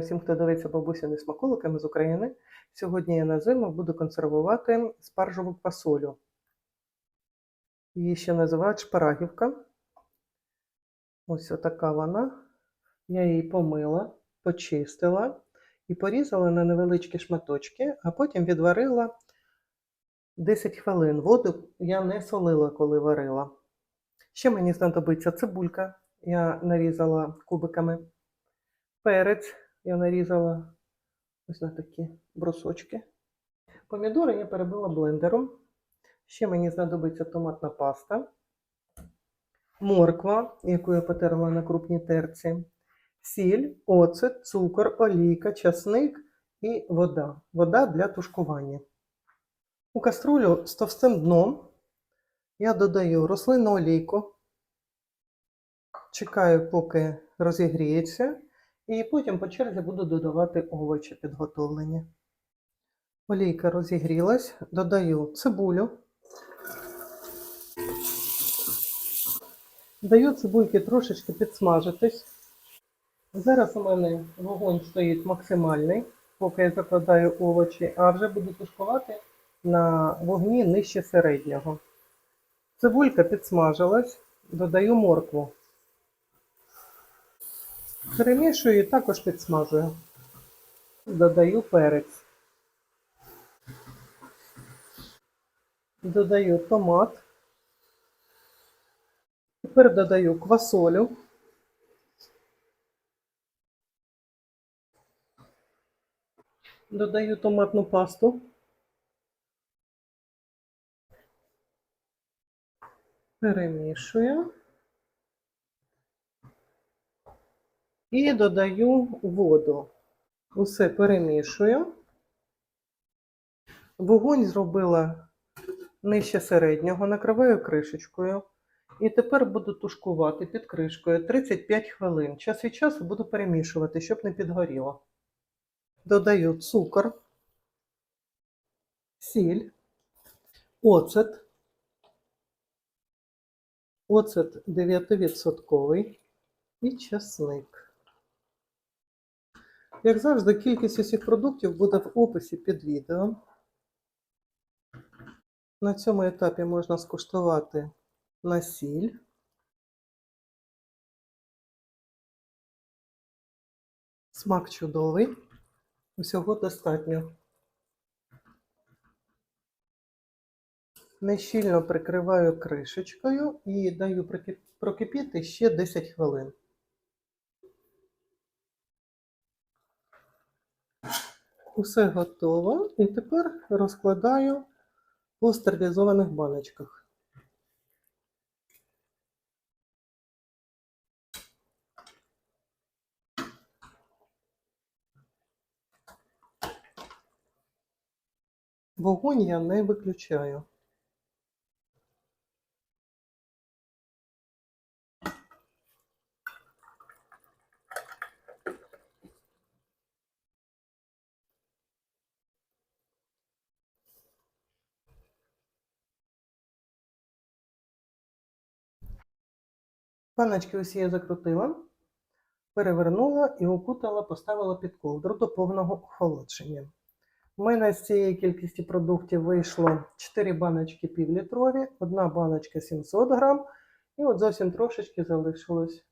всім, хто дивиться бабусями смаколиками з України. Сьогодні я на зиму буду консервувати спаржеву квасолю. Її ще називають шпарагівка. Ось така вона. Я її помила, почистила і порізала на невеличкі шматочки, а потім відварила 10 хвилин. Воду я не солила, коли варила. Ще мені знадобиться цибулька. Я нарізала кубиками. Перець я нарізала ось на такі брусочки. Помідори я перебила блендером. Ще мені знадобиться томатна паста, морква, яку я потерла на крупній терці, сіль, оцет, цукор, олійка, часник і вода. Вода для тушкування. У каструлю з товстим дном я додаю рослинну олійку, чекаю, поки розігріється. І потім по черзі буду додавати овочі підготовлені. Олійка розігрілась, додаю цибулю. Даю цибульки трошечки підсмажитись. Зараз у мене вогонь стоїть максимальний, поки я закладаю овочі, а вже буду тушкувати на вогні нижче середнього. Цибулька підсмажилась, додаю моркву. Перемішую і також підсмажую. Додаю перець. Додаю томат. Тепер додаю квасолю. Додаю томатну пасту. Перемішую. І додаю воду. Усе перемішую. Вогонь зробила нижче середнього, накриваю кришечкою. І тепер буду тушкувати під кришкою 35 хвилин. Час від часу буду перемішувати, щоб не підгоріло. Додаю цукор, сіль, оцет. Оцет 9% і часник. Як завжди, кількість усіх продуктів буде в описі під відео. На цьому етапі можна скуштувати на сіль. Смак чудовий. Усього достатньо. Нещільно прикриваю кришечкою і даю прокипіти ще 10 хвилин. Усе готово. І тепер розкладаю по стерилізованих баночках. Вогонь я не виключаю. Паночки усі я закрутила, перевернула і окутала, поставила під ковдру до повного охолодження. У мене з цієї кількості продуктів вийшло 4 баночки півлітрові, одна баночка 700 грам, і от зовсім трошечки залишилось